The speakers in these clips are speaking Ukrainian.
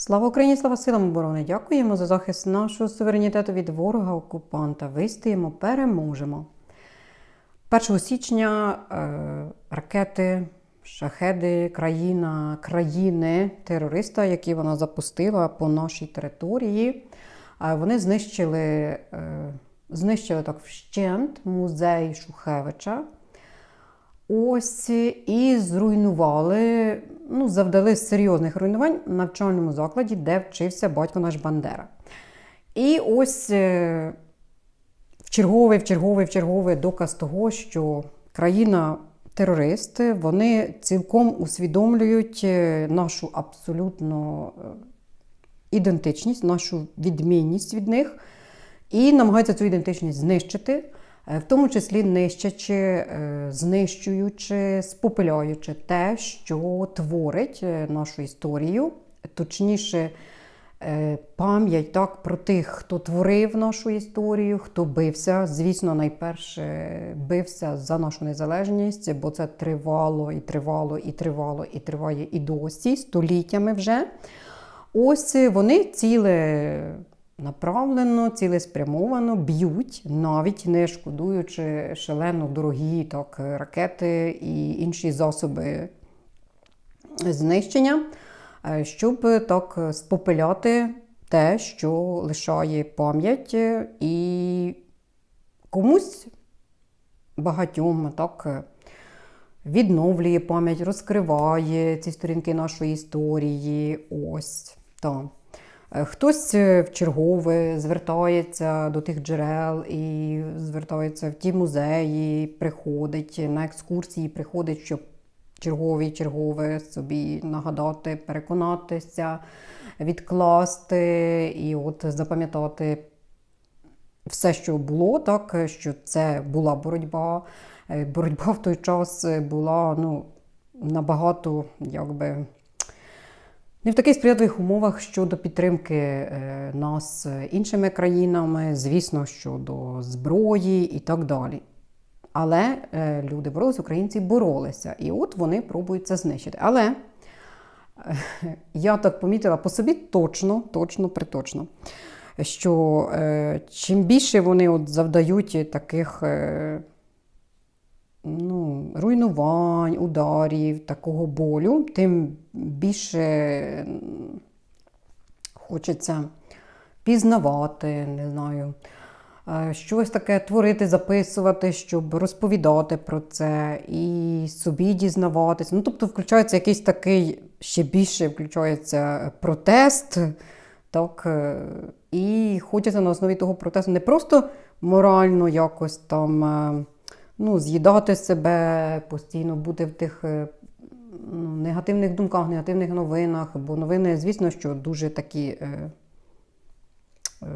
Слава Україні, слава силам оборони! Дякуємо за захист нашого суверенітету від ворога окупанта. Вистоїмо, переможемо. 1 січня е, ракети, шахеди, країна, країни терориста, які вона запустила по нашій території, е, вони знищили, е, знищили так вщент музей Шухевича. Ось і зруйнували, ну, завдали серйозних руйнувань в навчальному закладі, де вчився батько наш Бандера. І ось е, в черговий, в черговий, в черговий доказ того, що країна-терористи вони цілком усвідомлюють е, нашу абсолютно е, ідентичність, нашу відмінність від них, і намагаються цю ідентичність знищити. Е, В тому числі нищачи, е, знищуючи, спопиляючи те, що творить е, нашу історію, точніше, пам'ять так, про тих, хто творив нашу історію, хто бився. Звісно, найперше бився за нашу незалежність, бо це тривало і тривало, і тривало, і триває і досі, століттями вже. Ось вони ціле направлено, цілеспрямовано б'ють, навіть не шкодуючи шалено дорогі так, ракети і інші засоби знищення, е, щоб так спопиляти те, що лишає пам'ять, і комусь багатьом так відновлює пам'ять, розкриває ці сторінки нашої історії. Ось так. Е, Хтось е, в чергове звертається до тих джерел і звертається в ті музеї, приходить на екскурсії, приходить, щоб чергові чергове собі нагадати, переконатися, відкласти і от запам'ятати все, що було, так що це була боротьба. Е, Боротьба в той час була ну, набагато якби. Не в таких сприятливих умовах щодо підтримки е, нас іншими країнами, звісно, щодо зброї і так далі. Але е, люди боролися, українці боролися. І от вони пробують це знищити. Але е, я так помітила по собі точно, точно, приточно, що чим більше вони от завдають таких. Ну, руйнувань, ударів, такого болю, тим більше хочеться пізнавати, не знаю, е, щось таке творити, записувати, щоб розповідати про це і собі дізнаватися. Ну, тобто, включається якийсь такий ще більше включається протест. Так, е, і хочеться на основі того протесту не просто морально якось там е, ну, з'їдати себе, постійно бути в тих е, ну, негативних думках, негативних новинах, бо новини, звісно, що дуже такі е, е,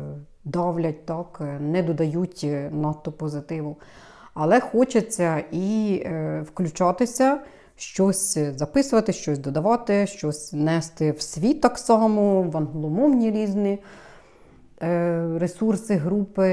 давлять, так, е, не додають е, надто позитиву. Але хочеться і е, включатися, щось записувати, щось додавати, щось нести в світ так само, в англомовні різні ресурси, групи,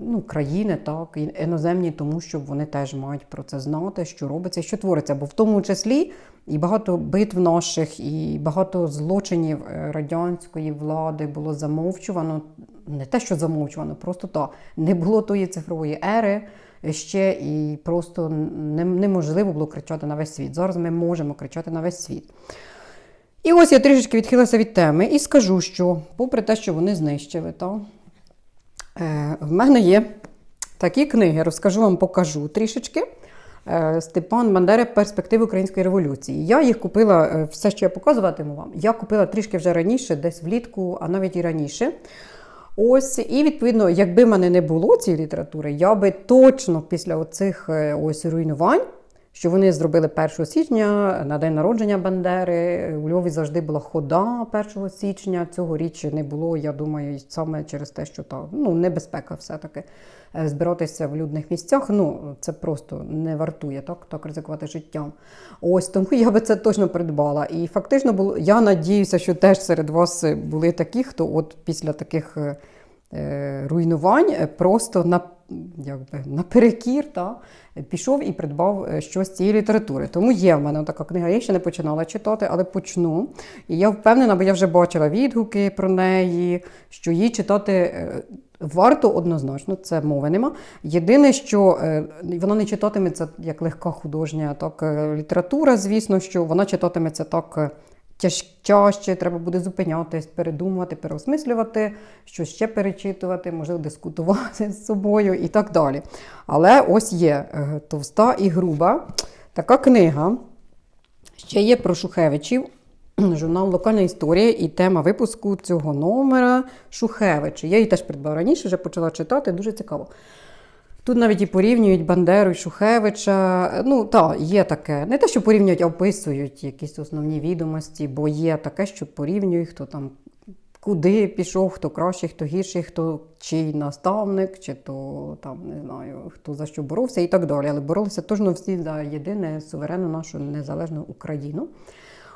ну, країни, так, іноземні, тому що вони теж мають про це знати, що робиться, що твориться. Бо в тому числі і багато битв наших, і багато злочинів е, радянської влади було замовчувано. Не те, що замовчувано, просто так. Не було тої цифрової ери ще, і просто неможливо було кричати на весь світ. Зараз ми можемо кричати на весь світ. І ось я трішечки відхилася від теми і скажу, що, попри те, що вони знищили, то, е, в мене є такі книги, розкажу вам, покажу трішечки. Е, Степан Бандера Перспективи української революції. Я їх купила, е, все, що я показуватиму вам, я купила трішки вже раніше, десь влітку, а навіть і раніше. Ось, і відповідно, якби в мене не було цієї літератури, я би точно після оцих е, ось руйнувань, що вони зробили 1 січня на день народження Бандери. У Львові завжди була хода 1 січня. Цього річ не було, я думаю, саме через те, що та ну, небезпека все-таки е, збиратися в людних місцях. Ну, це просто не вартує так, так ризикувати життям. Ось тому я би це точно придбала. І фактично було, я надіюся, що теж серед вас були такі, хто от після таких. е, е, Руйнувань просто на, якби, наперекір, та, пішов і придбав е, щось цієї літератури. Тому є в мене така книга. Я ще не починала читати, але почну. І я впевнена, бо я вже бачила відгуки про неї, що її читати. е, Варто однозначно, це мови нема. Єдине, що е, вона не читатиметься як легка художня так, література, звісно, що вона читатиметься так тяжче, треба буде зупинятись, передумувати, переосмислювати, щось ще перечитувати, можливо, дискутувати з собою і так далі. Але ось є е, товста і груба така книга. Ще є про Шухевичів. Журнал Локальна історія і тема випуску цього номера Шухевичі. Я її теж придбала раніше, вже почала читати, дуже цікаво. Тут навіть і порівнюють Бандеру і Шухевича. Ну, так, є таке. Не те, що порівнюють, а описують якісь основні відомості, бо є таке, що порівнюють, хто там куди пішов, хто кращий, хто гірший, хто чий наставник, чи то там не знаю, хто за що боровся і так далі. Але боролися точно всі за єдине суверенну нашу незалежну Україну.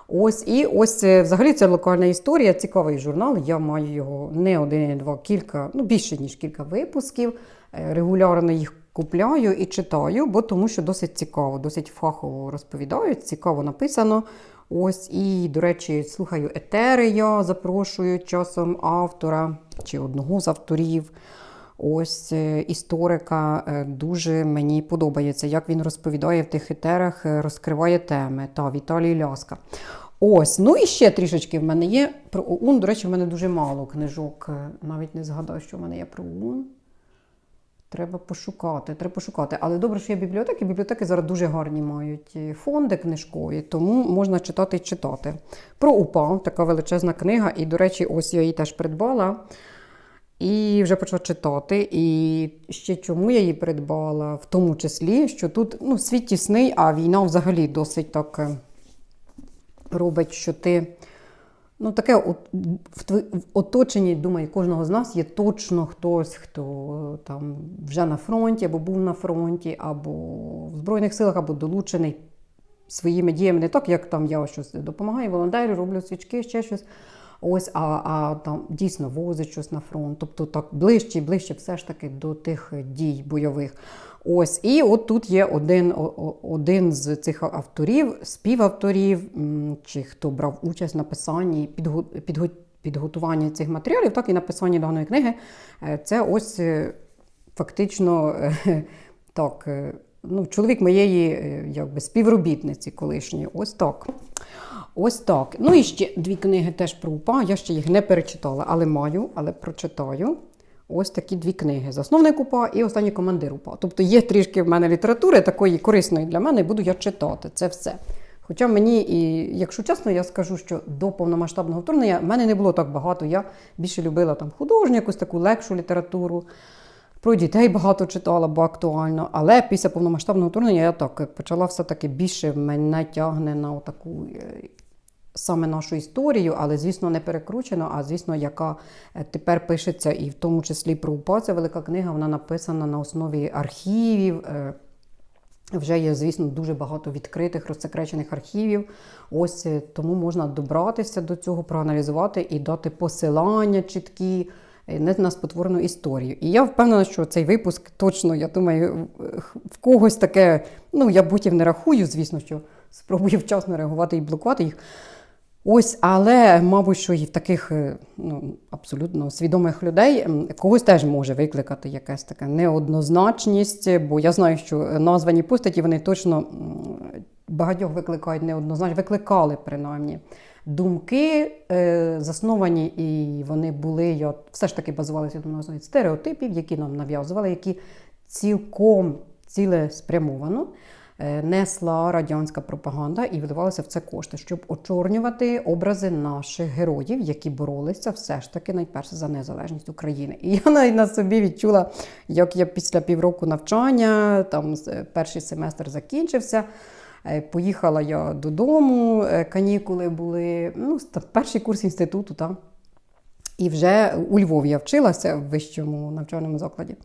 Ось і ось е, взагалі це локальна історія, цікавий журнал. Я маю його не один, не два, кілька, ну більше ніж кілька випусків. Е, Регулярно їх купляю і читаю, бо тому що досить цікаво, досить фахово розповідають, цікаво написано. Ось і, до речі, слухаю етери. Я запрошую часом автора чи одного з авторів. Ось е, історика е, дуже мені подобається, як він розповідає в тих етерах, розкриває теми. Та Віталій Ляска. Ось, ну і ще трішечки в мене є про ОУН. До речі, в мене дуже мало книжок. Навіть не згадаю, що в мене є про ОУН. Треба пошукати, треба пошукати. Але добре, що є бібліотеки. Бібліотеки зараз дуже гарні мають фонди книжкові, тому можна читати і читати. Про УПА, така величезна книга. І, до речі, ось я її теж придбала. І вже почала читати. І ще чому я її придбала, в тому числі, що тут ну, світ тісний, а війна взагалі досить так е, робить, що ти. Ну, таке от, в, оточенні, думаю, кожного з нас є точно хтось, хто там вже на фронті, або був на фронті, або в Збройних силах, або долучений своїми діями, не так, як там я щось допомагаю, волонтерю, роблю свічки, ще щось. Ось, а, а там дійсно возить щось на фронт. Тобто так ближче і ближче все ж таки до тих дій бойових. Ось, і от тут є один, один з цих авторів, співавторів, чи хто брав участь в написанні, підго, підго, підготуванні цих матеріалів, так і написанні даної книги. Е, Це ось е, фактично е, так, ну, чоловік моєї е, якби, співробітниці колишньої. Ось так. Ось так. Ну і ще дві книги теж про УПА. Я ще їх не перечитала, але маю, але прочитаю. Ось такі дві книги: Засновник УПА і останній командир УПА. Тобто є трішки в мене літератури, такої корисної для мене, і буду я читати. Це все. Хоча мені, і, якщо чесно, я скажу, що до повномасштабного вторгнення в мене не було так багато. Я більше любила там художню, якусь таку легшу літературу. Про дітей багато читала, бо актуально. Але після повномасштабного вторгнення я так е, почала все-таки більше мене тягне на таку саме нашу історію, але, звісно, не перекручено, а звісно, яка е, тепер пишеться, і в тому числі про УПА. Це велика книга, вона написана на основі архівів. е, Вже є, звісно, дуже багато відкритих, розсекречених архівів. Ось е, тому можна добратися до цього, проаналізувати і дати посилання чіткі е, не на спотворену історію. І я впевнена, що цей випуск точно, я думаю, в когось таке, ну я потім не рахую, звісно, що спробую вчасно реагувати і блокувати їх. Ось, але, мабуть, що і в таких е, ну, абсолютно свідомих людей когось теж може викликати якась така неоднозначність, бо я знаю, що названі постаті вони точно багатьох викликають неоднозначно, викликали принаймні думки, е, засновані, і вони були, я все ж таки базувалися на основі стереотипів, які нам нав'язували, які цілком цілеспрямовано е, несла радянська пропаганда і видавалися в це кошти, щоб очорнювати образи наших героїв, які боролися все ж таки найперше за незалежність України. І я навіть на собі відчула, як я після півроку навчання, там перший семестр закінчився. Е, Поїхала я додому, е, канікули були, ну, перший курс інституту, там. І вже у Львові я вчилася в вищому навчальному закладі.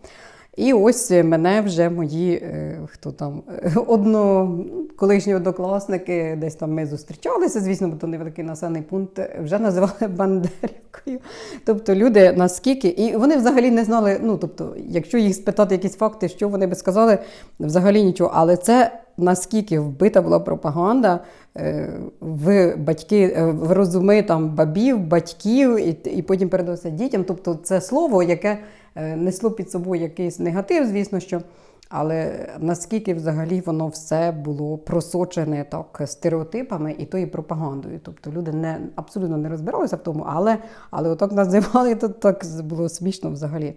І ось мене вже мої, е, хто там, одно, колишні однокласники, десь там ми зустрічалися, звісно, бо то невеликий населений пункт, вже називали Бандерівкою. Тобто люди наскільки, і вони взагалі не знали, ну тобто, якщо їх спитати якісь факти, що вони би сказали, взагалі нічого. Але це наскільки вбита була пропаганда е, в батьки, е, в розуми там бабів, батьків, і, і потім передалося дітям. Тобто, це слово, яке е, несло під собою якийсь негатив, звісно, що. Але наскільки взагалі воно все було просочене так стереотипами і тою пропагандою. Тобто люди не абсолютно не розбиралися в тому, але, але отак називали, то так було смішно взагалі.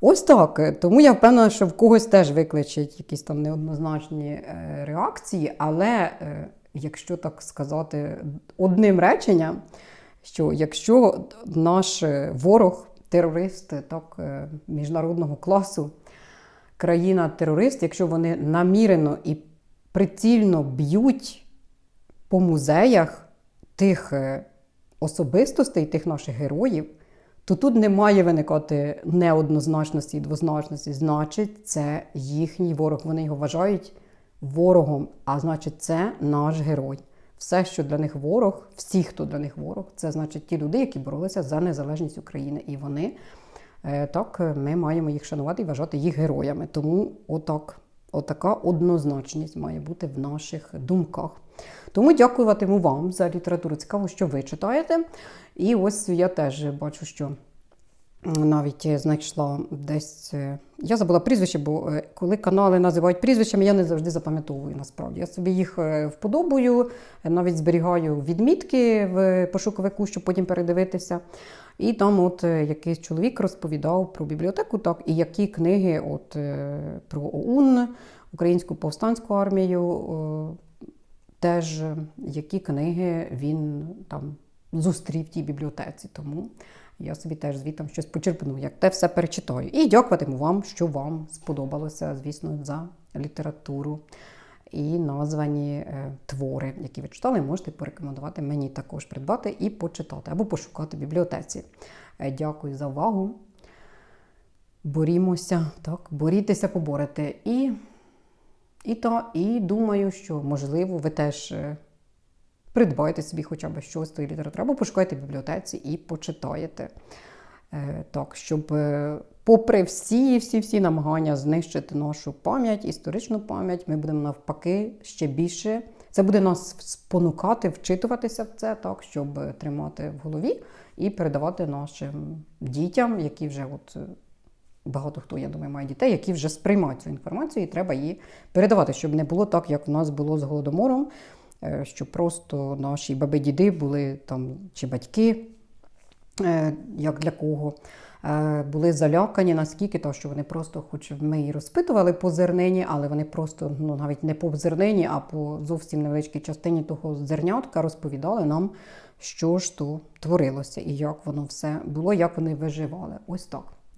Ось так. Тому я впевнена, що в когось теж викличуть якісь там неоднозначні е, реакції, але е, якщо так сказати одним реченням, що якщо наш е, ворог, терорист так, міжнародного класу, країна-терорист, якщо вони намірено і прицільно б'ють по музеях тих особистостей, тих наших героїв, то тут не має виникати неоднозначності і двозначності. Значить, це їхній ворог. Вони його вважають ворогом, а значить, це наш герой. Все, що для них ворог, всі, хто для них ворог, це значить ті люди, які боролися за незалежність України. І вони Е, так ми маємо їх шанувати і вважати їх героями. Тому отак, отака однозначність має бути в наших думках. Тому дякуватиму вам за літературу. Цікаво, що ви читаєте. І ось я теж бачу, що навіть знайшла десь. е, Я забула прізвище, бо е, коли канали називають прізвищами, я не завжди запам'ятовую насправді. Я собі їх е, вподобаю, навіть зберігаю відмітки в пошуковику, щоб потім передивитися. І там от якийсь чоловік розповідав про бібліотеку, так, і які книги от, про ОУН, Українську повстанську армію, теж які книги він там зустрів в тій бібліотеці. Тому я собі теж звітом щось почерпну, як те все перечитаю. І дякуватиму вам, що вам сподобалося, звісно, за літературу. І названі е, твори, які ви читали, можете порекомендувати мені також придбати і почитати або пошукати в бібліотеці. Е, Дякую за увагу. Борімося, так, борітеся, поборете. І, і, та, і думаю, що можливо ви теж е, придбаєте собі хоча б щось з тої літератури, або пошукайте в бібліотеці і почитаєте. Е, Так, щоб, е, попри всі, всі, всі намагання знищити нашу пам'ять, історичну пам'ять, ми будемо навпаки ще більше. Це буде нас спонукати, вчитуватися в це, так, щоб тримати в голові і передавати нашим дітям, які вже от. Багато хто, я думаю, має дітей, які вже сприймають цю інформацію, і треба її передавати, щоб не було так, як в нас було з голодомором, е, що просто наші баби-діди були там чи батьки, е, як для кого, е, були залякані наскільки, то, що вони просто, хоч ми і розпитували по зернині, але вони просто ну, навіть не по зернині, а по зовсім невеличкій частині того зернятка розповідали нам, що ж то творилося і як воно все було, як вони виживали. Ось так.